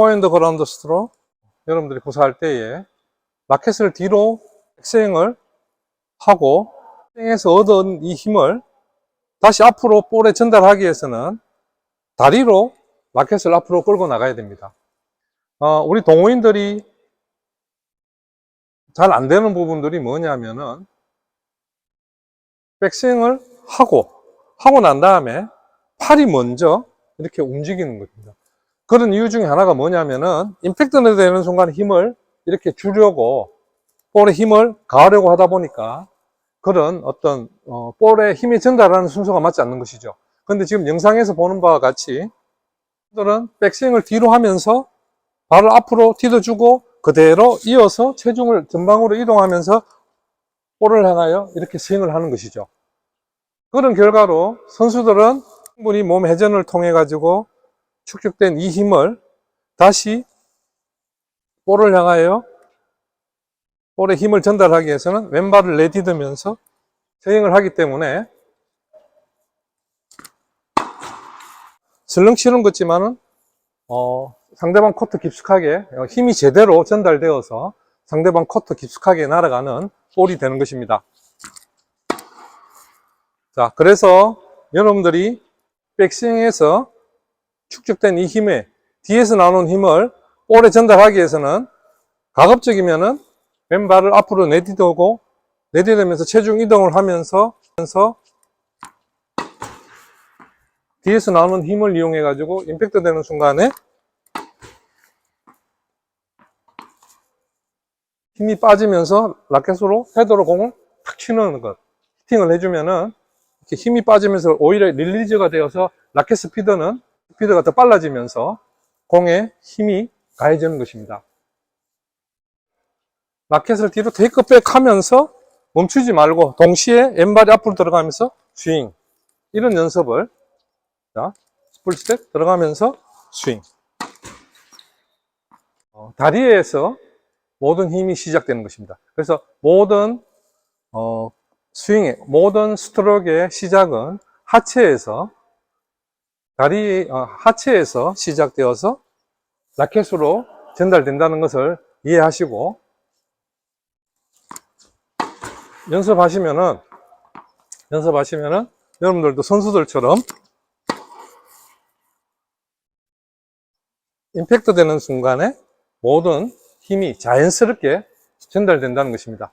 포인드 그라운드 스트로 여러분들이 구사할 때에 라켓을 뒤로 백스윙을 하고 백스윙에서 얻은 이 힘을 다시 앞으로 볼에 전달하기 위해서는 다리로 라켓을 앞으로 끌고 나가야 됩니다. 어, 우리 동호인들이 잘 안 되는 부분들이 뭐냐면은 백스윙을 하고 하고 난 다음에 팔이 먼저 이렇게 움직이는 겁니다. 그런 이유 중에 하나가 뭐냐면은 임팩트가 되는 순간 힘을 이렇게 주려고 볼에 힘을 가하려고 하다 보니까 그런 어떤 어, 볼에 힘이 전달하는 순서가 맞지 않는 것이죠. 근데 지금 영상에서 보는 바와 같이 들은 백스윙을 뒤로 하면서 발을 앞으로 디뎌주고 그대로 이어서 체중을 전방으로 이동하면서 볼을 향하여 이렇게 스윙을 하는 것이죠. 그런 결과로 선수들은 충분히 몸 회전을 통해 가지고 축적된 이 힘을 다시 볼을 향하여 볼에 힘을 전달하기 위해서는 왼발을 내디디면서 스윙을 하기 때문에 슬렁치는 것지만은 어, 상대방 코트 깊숙하게 어, 힘이 제대로 전달되어서 상대방 코트 깊숙하게 날아가는 볼이 되는 것입니다. 자, 그래서 여러분들이 백스윙에서 축적된 이 힘에 뒤에서 나오는 힘을 볼에 전달하기 위해서는 가급적이면은 왼발을 앞으로 내디디고 내디디면서 체중 이동을 하면서 하면서 뒤에서 나오는 힘을 이용해 가지고 임팩트 되는 순간에 힘이 빠지면서 라켓으로 헤더로 공을 탁 치는 것. 히팅을 해주면은 이렇게 힘이 빠지면서 오히려 릴리즈가 되어서 라켓 스피드는 스피드가 더 빨라지면서 공에 힘이 가해지는 것입니다. 라켓을 뒤로 테이크백 하면서 멈추지 말고 동시에 왼발이 앞으로 들어가면서 스윙 이런 연습을 자 스플스텝 들어가면서 스윙 어, 다리에서 모든 힘이 시작되는 것입니다. 그래서 모든 어, 스윙의 모든 스트로크의 시작은 하체에서 다리 어, 하체에서 시작되어서 라켓으로 전달된다는 것을 이해하시고 연습하시면은 연습하시면은 여러분들도 선수들처럼 임팩트 되는 순간에 모든 힘이 자연스럽게 전달된다는 것입니다.